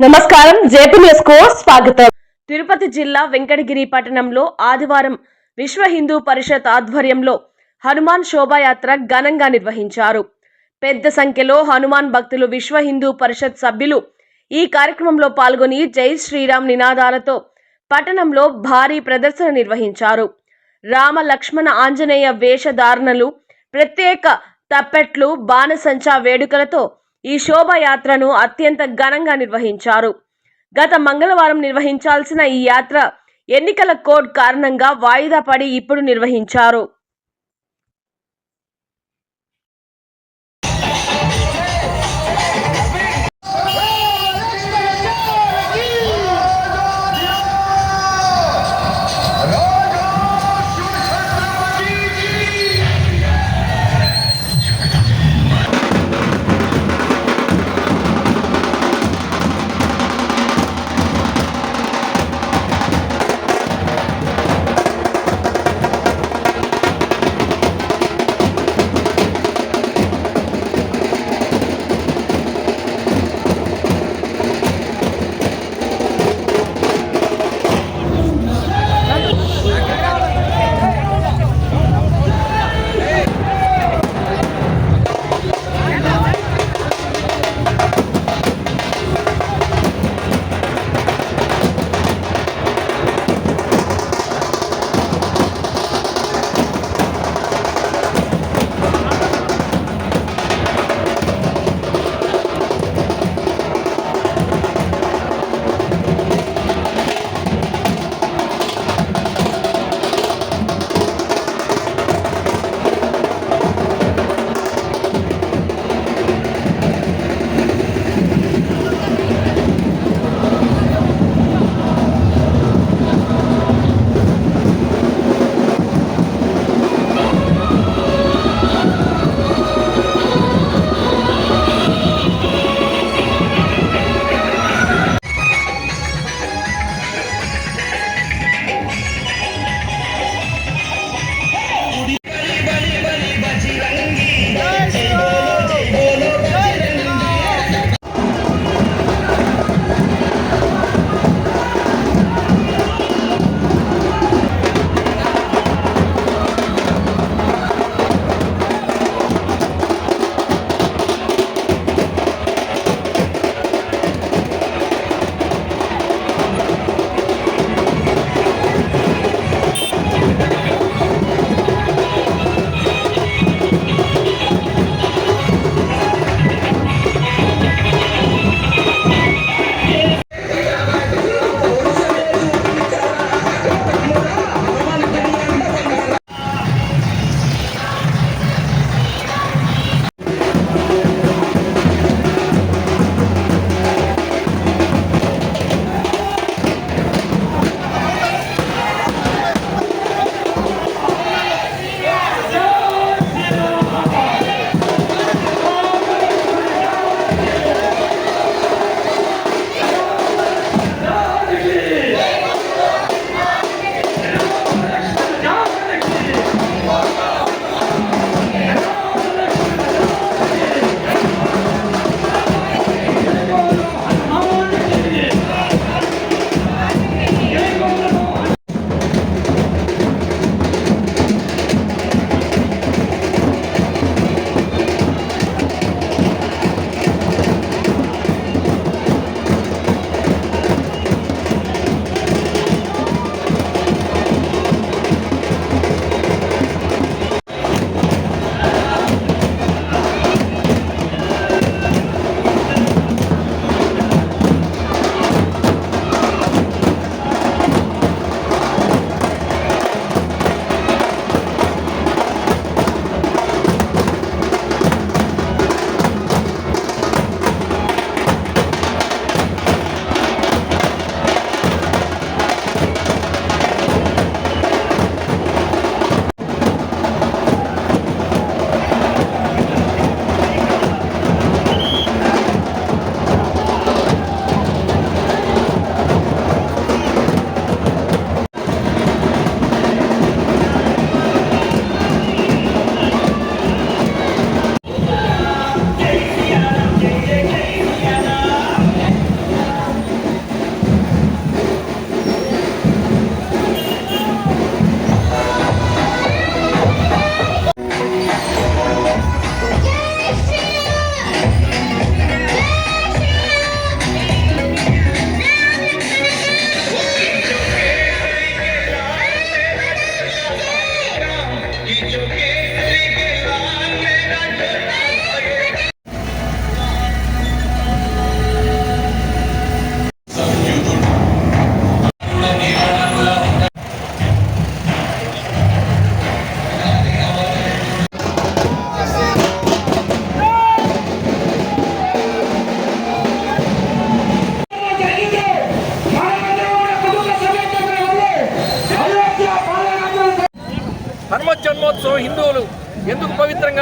నమస్కారం జేపీ న్యూస్కు స్వాగతం. తిరుపతి జిల్లా వెంకటగిరి పట్టణంలో ఆదివారం విశ్వ హిందూ పరిషత్ ఆధ్వర్యంలో హనుమాన్ శోభాయాత్ర ఘనంగా నిర్వహించారు. పెద్ద సంఖ్యలో హనుమాన్ భక్తులు విశ్వ హిందూ పరిషత్ సభ్యులు ఈ కార్యక్రమంలో పాల్గొని జై శ్రీరామ్ నినాదాలతో పట్టణంలో భారీ ప్రదర్శన నిర్వహించారు. రామ లక్ష్మణ ఆంజనేయ వేషధారణలు ప్రత్యేక తప్పెట్లు బాణసంచా వేడుకలతో ఈ శోభాయాత్రను అత్యంత ఘనంగా నిర్వహించారు. గత మంగళవారం నిర్వహించాల్సిన ఈ యాత్ర ఎన్నికల కోడ్ కారణంగా వాయిదా పడి ఇప్పుడు నిర్వహించారు.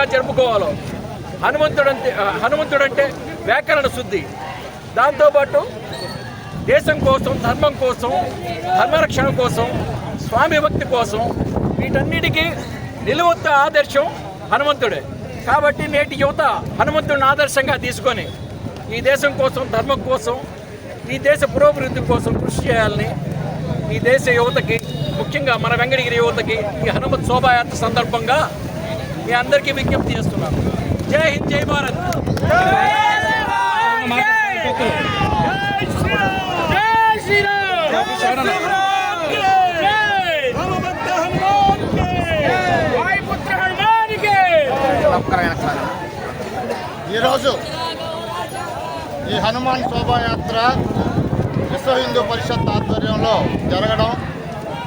ఎలా జరుపుకోవాలో. హనుమంతుడంటే హనుమంతుడంటే వ్యాకరణ శుద్ధి. దాంతోపాటు దేశం కోసం ధర్మం కోసం ధర్మరక్షణ కోసం స్వామి భక్తి కోసం వీటన్నిటికీ నిలువొత్త ఆదర్శం హనుమంతుడే. కాబట్టి నేటి యువత హనుమంతుడిని ఆదర్శంగా తీసుకొని ఈ దేశం కోసం ధర్మం కోసం ఈ దేశ పురోభివృద్ధి కోసం కృషి చేయాలని ఈ దేశ యువతకి ముఖ్యంగా మన వెంకటగిరి యువతకి ఈ హనుమత్ శోభాయాత్ర సందర్భంగా మీ అందరికీ విజ్ఞప్తి చేస్తున్నాను. జై హింద్ జై భారత్. ఈరోజు ఈ హనుమాన్ శోభాయాత్ర విశ్వ హిందూ పరిషత్ ఆధ్వర్యంలో జరగడం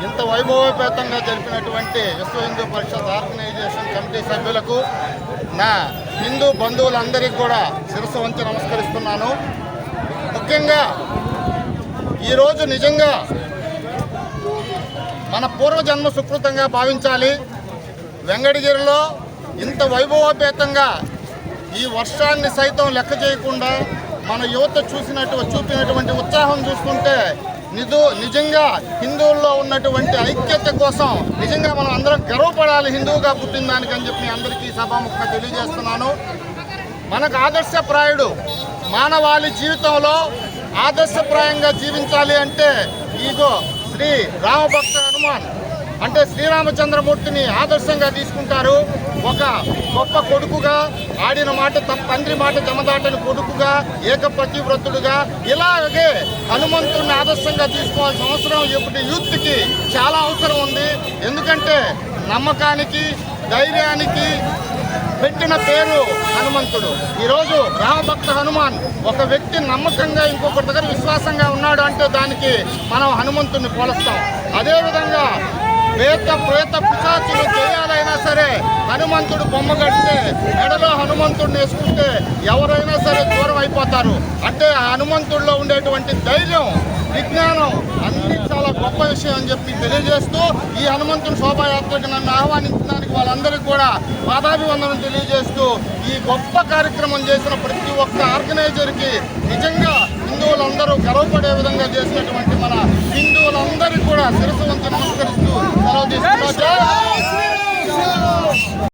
ఇంత వైభవోపేతంగా జరిపినటువంటి విశ్వ హిందూ పరిషత్ ఆర్గనైజేషన్ కమిటీ సభ్యులకు నా హిందూ బంధువులందరికీ కూడా శిరస్సు వంచి నమస్కరిస్తున్నాను. ముఖ్యంగా ఈరోజు నిజంగా మన పూర్వజన్మ సుకృతంగా భావించాలి. వెంగడగిరిలో ఇంత వైభవోపేతంగా ఈ వర్షాన్ని సైతం లెక్క చేయకుండా మన యువత చూసినట్టు చూపినటువంటి ఉత్సాహం చూసుకుంటే నిజు నిజంగా హిందువుల్లో ఉన్నటువంటి ఐక్యత కోసం నిజంగా మనం అందరం గర్వపడాలి హిందువుగా పుట్టిన దానికని చెప్పి అందరికీ సభాముఖంగా తెలియజేస్తున్నాను. మనకు ఆదర్శప్రాయుడు మానవాళి జీవితంలో ఆదర్శప్రాయంగా జీవించాలి అంటే ఇగో శ్రీ రామభక్త హనుమాన్ అంటే శ్రీరామచంద్రమూర్తిని ఆదర్శంగా తీసుకుంటారు. ఒక గొప్ప కొడుకుగా ఆడిన మాట తండ్రి మాట జమదాటని కొడుకుగా ఏకప్రతివ్రతుడుగా ఇలాగే హనుమంతుడిని ఆదర్శంగా తీసుకోవాల్సిన అవసరం ఇప్పుడు యూత్కి చాలా అవసరం ఉంది. ఎందుకంటే నమ్మకానికి ధైర్యానికి పెట్టిన పేరు హనుమంతుడు. ఈరోజు రామభక్త హనుమాన్ ఒక వ్యక్తి నమ్మకంగా ఇంకొకరి దగ్గర విశ్వాసంగా ఉన్నాడు అంటే దానికి మనం హనుమంతుడిని పోలుస్తాం. అదేవిధంగా వేత ప్రేత పిశాచులు చేయాలైనా సరే హనుమంతుడు బొమ్మ కడితే మెడలో హనుమంతుడిని వేసుకుంటే ఎవరైనా సరే దూరం అయిపోతారు. అంటే ఆ హనుమంతుడిలో ఉండేటువంటి ధైర్యం విజ్ఞానం అన్ని చాలా గొప్ప విషయం అని చెప్పి తెలియజేస్తూ ఈ హనుమంతుని శోభాయాత్రకు నన్ను ఆహ్వానించడానికి వాళ్ళందరికీ కూడా పాదాభివందనం తెలియజేస్తూ ఈ గొప్ప కార్యక్రమం చేసిన ప్రతి ఒక్క ఆర్గనైజర్కి నిజంగా హిందువులందరూ గర్వపడే విధంగా చేసినటువంటి మన హిందువులందరికీ కూడా శిరస్సు వంతు నమస్కరిస్తూ సెలవు తీసుకుంటూ